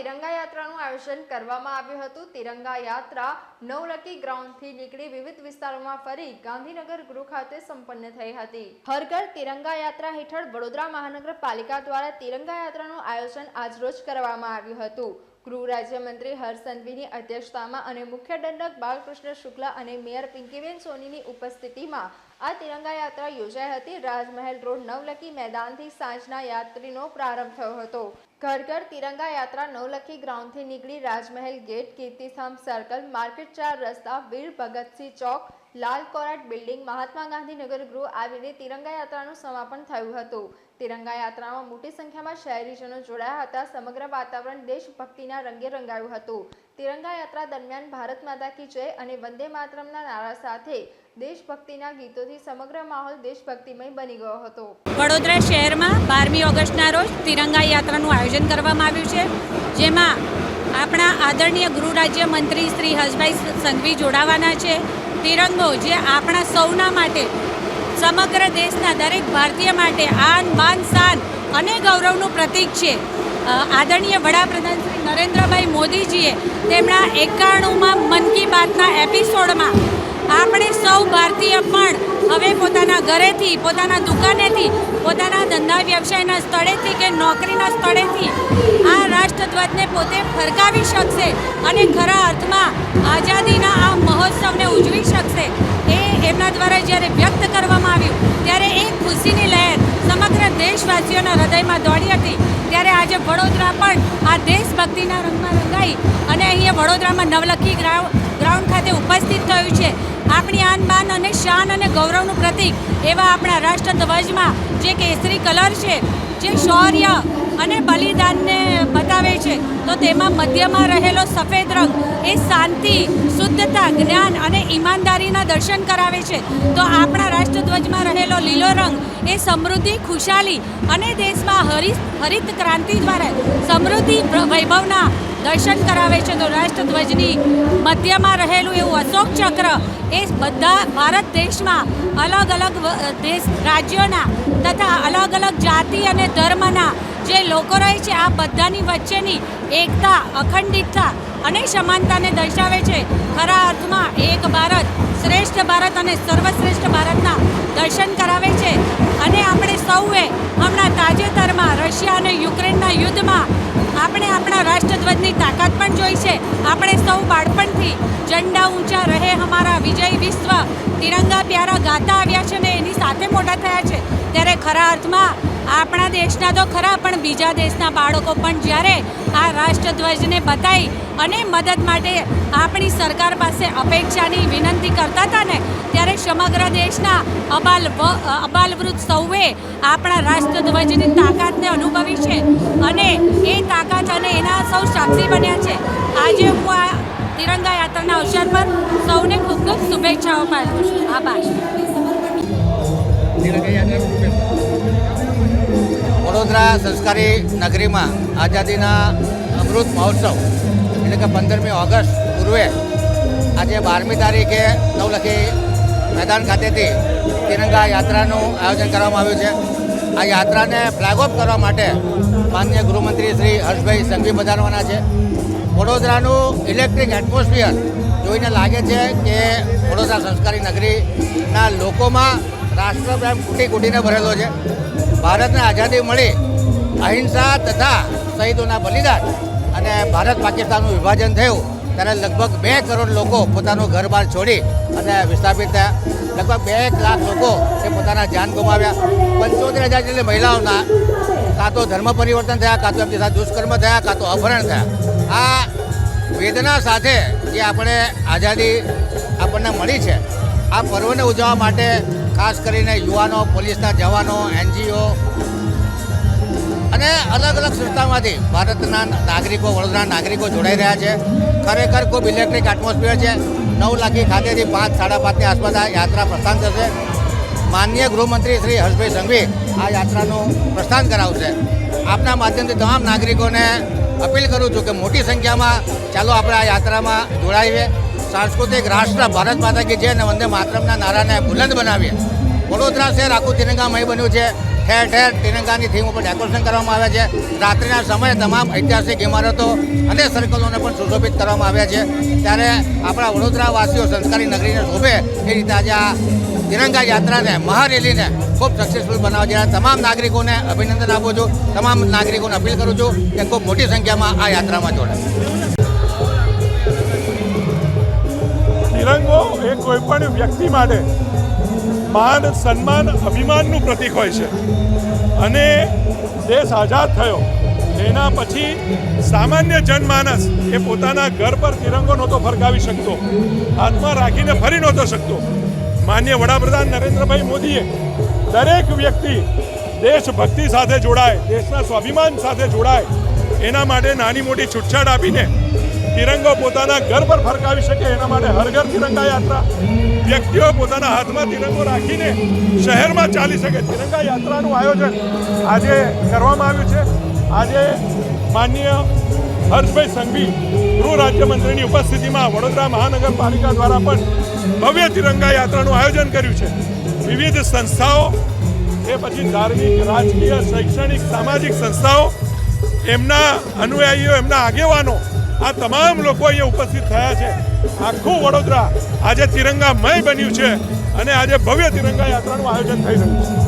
તિરંગા યાત્રાનું આયોજન કરવામાં આવ્યું હતું. તિરંગા યાત્રા નવલકી ગ્રાઉન્ડથી નીકળી વિવિધ વિસ્તારોમાં ફરી ગાંધીનગર ગૃહ ખાતે સંપન્ન થઈ હતી. હર ઘર તિરંગા યાત્રા હેઠળ વડોદરા મહાનગરપાલિકા દ્વારા તિરંગા યાત્રાનું આયોજન આજરોજ કરવામાં આવ્યું હતું. ગૃહ રાજ્યમંત્રી હર્ષ સંઘવીની અધ્યક્ષતામાં અને મુખ્ય દંડક બાલકૃષ્ણ શુક્લા અને મેયર પિંકીબેન સોનીની ઉપસ્થિતિમાં આ તિરંગા યાત્રા યોજાઈ હતી. રાજમહેલ રોડ નવલખી મેદાનથી સાંજના યાત્રીનો પ્રારંભ થયો હતો. ઘર ઘર તિરંગા યાત્રા નવલખી ગ્રાઉન્ડથી નીકળી Rajmahal gate Kirtistambh circle, market ચાર રસ્તા, વીર ભગતસિંહ ચોક લાલ કોરાટ બિલ્ડિંગ મહાત્મા ગાંધીનગર ગૃહ આવીને તિરંગા યાત્રાનું સમાપન થયું હતું. તિરંગા યાત્રામાં મોટી સંખ્યામાં શહેરીજનો જોડાયા હતા. સમગ્ર વાતાવરણ દેશભક્તિના રંગે રંગાયું હતું. તિરંગા યાત્રા દરમિયાન ભારત માતા કી જય અને વંદે માતરમના નારા સાથે દેશભક્તિના ગીતોથી સમગ્ર માહોલ દેશભક્તિમય બની ગયો હતો. વડોદરા શહેરમાં બારમી ઓગસ્ટના રોજ તિરંગા યાત્રાનું આયોજન કરવામાં આવ્યું છે. જેમાં આપણા આદરણીય ગૃહ રાજ્ય મંત્રી શ્રી હર્ષભાઈ સંઘવી જોડાવાના છે. તિરંગો જે આપણા સૌના માટે, સમગ્ર દેશના દરેક ભારતીય માટે આન, બાન, શાન અને ગૌરવનું પ્રતીક છે. આદરણીય વડાપ્રધાન શ્રી નરેન્દ્રભાઈ મોદીજીએ તેમના એકાણુંમાં મન કી બાતના એપિસોડમાં આપણે સૌ ભારતીય પણ હવે પોતાના ઘરેથી, પોતાના દુકાનેથી, પોતાના ધંધા વ્યવસાયના સ્થળેથી કે નોકરીના સ્થળેથી આ રાષ્ટ્રધ્વજને પોતે ફરકાવી શકશે અને ખરા અર્થમાં દેશવાસીઓના હૃદયમાં દોડી હતી, ત્યારે આજે વડોદરા પણ આ દેશભક્તિના રંગમાં રંગાઈ અને અહીંયા વડોદરામાં નવલખી ગ્રાઉન્ડ ખાતે ઉપસ્થિત થયું છે. આપણી આન બાન અને શાન અને ગૌરવનું પ્રતીક એવા આપણા રાષ્ટ્રધ્વજમાં જે કેસરી કલર છે, જે શૌર્ય અને બલિદાનને બતાવે છે. તો તેમાં મધ્યમાં રહેલો સફેદ રંગ એ શાંતિ, શુદ્ધતા, જ્ઞાન અને ઈમાનદારીના દર્શન કરાવે છે. તો આપણા રાષ્ટ્રધ્વજમાં રહેલો લીલો રંગ એ સમૃદ્ધિ, ખુશાલી અને દેશમાં હરિત હરિત ક્રાંતિ દ્વારા સમૃદ્ધિ વૈભવના દર્શન કરાવે છે. તો રાષ્ટ્રધ્વજની મધ્યમાં રહેલું એવું અશોક ચક્ર એ બધા ભારત દેશમાં અલગ અલગ દેશ, રાજ્યોના તથા અલગ અલગ જાતિ અને ધર્મના જે લોકો રહે છે, આ બધાની વચ્ચેની એકતા, અખંડિતતા અને સમાનતાને દર્શાવે છે. ખરા અર્થમાં એક ભારત શ્રેષ્ઠ ભારત અને સર્વશ્રેષ્ઠ ભારતના દર્શન કરાવે છે. અને આપણે સૌએ હમણાં તાજેતરમાં રશિયા અને યુક્રેનના યુદ્ધમાં આપણે આપણા રાષ્ટ્રધ્વજની તાકાત પણ જોઈ છે. આપણે સૌ બાળપણથી ઝંડા ઊંચા રહે, અમારા વિજય વિશ્વ તિરંગા પ્યારા ગાતા આવ્યા છે ને એની સાથે મોટા થયા છે. ત્યારે ખરા અર્થમાં આપણા દેશના તો ખરા, પણ બીજા દેશના બાળકો પણ જ્યારે આ રાષ્ટ્રધ્વજને બતાવી અને મદદ માટે આપણી સરકાર પાસે અપેક્ષાની વિનંતી કરતા હતા ને, ત્યારે સમગ્ર દેશના અબાલ અબાલવૃદ્ધ સૌએ આપણા રાષ્ટ્રધ્વજની તાકાતને અનુભવી છે અને એ તાકાત અને એના સૌ સાક્ષી બન્યા છે. આજે હું આ તિરંગા યાત્રાના અવસર પર સૌને ખૂબ ખૂબ શુભેચ્છાઓ પાઠવું આભાર. વડોદરા સંસ્કારી નગરીમાં આઝાદીના અમૃત મહોત્સવ, એટલે કે પંદરમી ઓગસ્ટ પૂર્વે આજે બારમી તારીખે નવલખી મેદાન ખાતેથી તિરંગા યાત્રાનું આયોજન કરવામાં આવ્યું છે. આ યાત્રાને ફ્લેગ ઓફ કરવા માટે માન્ય ગૃહમંત્રી શ્રી હર્ષભાઈ સંઘવી પધારવાના છે. વડોદરાનું ઇલેક્ટ્રિક એટમોસ્ફિયર જોઈને લાગે છે કે વડોદરા સંસ્કારી નગરીના લોકોમાં રાષ્ટ્રપ્રેમ કૂટી કૂટીને ભરેલો છે. ભારતને આઝાદી મળી, અહિંસા તથા શહીદોના બલિદાન અને ભારત પાકિસ્તાનનું વિભાજન થયું, ત્યારે લગભગ બે કરોડ લોકો પોતાનું ઘર બહાર છોડી અને વિસ્થાપિત થયા. લગભગ બે લાખ લોકો એ પોતાના જાન ગુમાવ્યા. પંચોતેર હજાર જેટલી મહિલાઓના કાં તો ધર્મ પરિવર્તન થયા, કાં તો એમની સાથે દુષ્કર્મ થયા, કાં તો અપહરણ થયા. આ વેદના સાથે જે આપણે આઝાદી આપણને મળી છે, આ પર્વને ઉજવવા માટે ખાસ કરીને યુવાનો, પોલીસના જવાનો, એનજીઓ અને અલગ અલગ સંસ્થામાંથી ભારતના નાગરિકો, વડોદરા નાગરિકો જોડાઈ રહ્યા છે. ખરેખર ખૂબ ઇલેક્ટ્રિક એટમોસ્ફિયર છે. નવ લાખી ખાતેથી પાંચ, સાડા પાંચની આસપાસ આ યાત્રા પ્રસ્થાન થશે. માનનીય ગૃહમંત્રી શ્રી હર્ષભાઈ સંઘવી આ યાત્રાનું પ્રસ્થાન કરાવશે. આપના માધ્યમથી તમામ નાગરિકોને અપીલ કરું છું કે મોટી સંખ્યામાં ચાલો આપણે આ યાત્રામાં જોડાઈએ. સાંસ્કૃતિક રાષ્ટ્ર ભારત માતા કે છે અને વંદે માતરમના નારાને બુલંદ બનાવીએ. વડોદરા શહેર આખું તિરંગામય બન્યું છે. ઠેર ઠેર તિરંગાની થીમ ઉપર ડેકોરેશન કરવામાં આવ્યા છે. રાત્રિના સમયે તમામ ઐતિહાસિક ઇમારતો અને સર્કલોને પણ સુશોભિત કરવામાં આવ્યા છે. ત્યારે આપણા વડોદરાવાસીઓ સંસ્કારી નગરીને શોભે એ રીતે આજે આ તિરંગા યાત્રાને, મહારેલીને ખૂબ સક્સેસફુલ બનાવવા જેના તમામ નાગરિકોને અભિનંદન આપું છું. તમામ નાગરિકોને અપીલ કરું છું કે ખૂબ મોટી સંખ્યામાં આ યાત્રામાં જોડાય. તિરંગો એ કોઈ પણ વ્યક્તિ માટે માન, સન્માન, અભિમાનનું પ્રતીક હોય છે. અને દેશ આઝાદ થયો. એના પછી સામાન્ય જનમાનસ એ પોતાના ઘર પર તિરંગો નહોતો ફરકાવી શકતો. હાથમાં રાખીને ફરી નહોતો શકતો. માન્ય વડાપ્રધાન નરેન્દ્રભાઈ મોદીએ દરેક વ્યક્તિ દેશભક્તિ સાથે જોડાય, દેશના સ્વાભિમાન સાથે જોડાય. એના માટે નાની મોટી છૂટછાટ આપીને તિરંગો પોતાના ઘર પર ફરકાવી શકે, એના માટે હર ઘર તિરંગા યાત્રા. વ્યક્તિઓ પોતાના હાથમાં તિરંગો રાખીને શહેરમાં ચાલી શકે. તિરંગા યાત્રાનું આયોજન આજે કરવામાં આવ્યું છે. આજે માનનીય હર્ષભાઈ સંઘવી, ગૃહ રાજ્યમંત્રીની ઉપસ્થિતિમાં વડોદરા મહાનગરપાલિકા દ્વારા પણ ભવ્ય તિરંગા યાત્રાનું આયોજન કર્યું છે. વિવિધ સંસ્થાઓ, એ પછી ધાર્મિક, રાજકીય, શૈક્ષણિક, સામાજિક સંસ્થાઓ, એમના અનુયાયીઓ, એમના આગેવાનો આ તમામ લોકો અહીંયા ઉપસ્થિત થયા છે. આખું વડોદરા આજે તિરંગામય બન્યું છે અને આજે ભવ્ય તિરંગા યાત્રાનું આયોજન થઈ રહ્યું છે.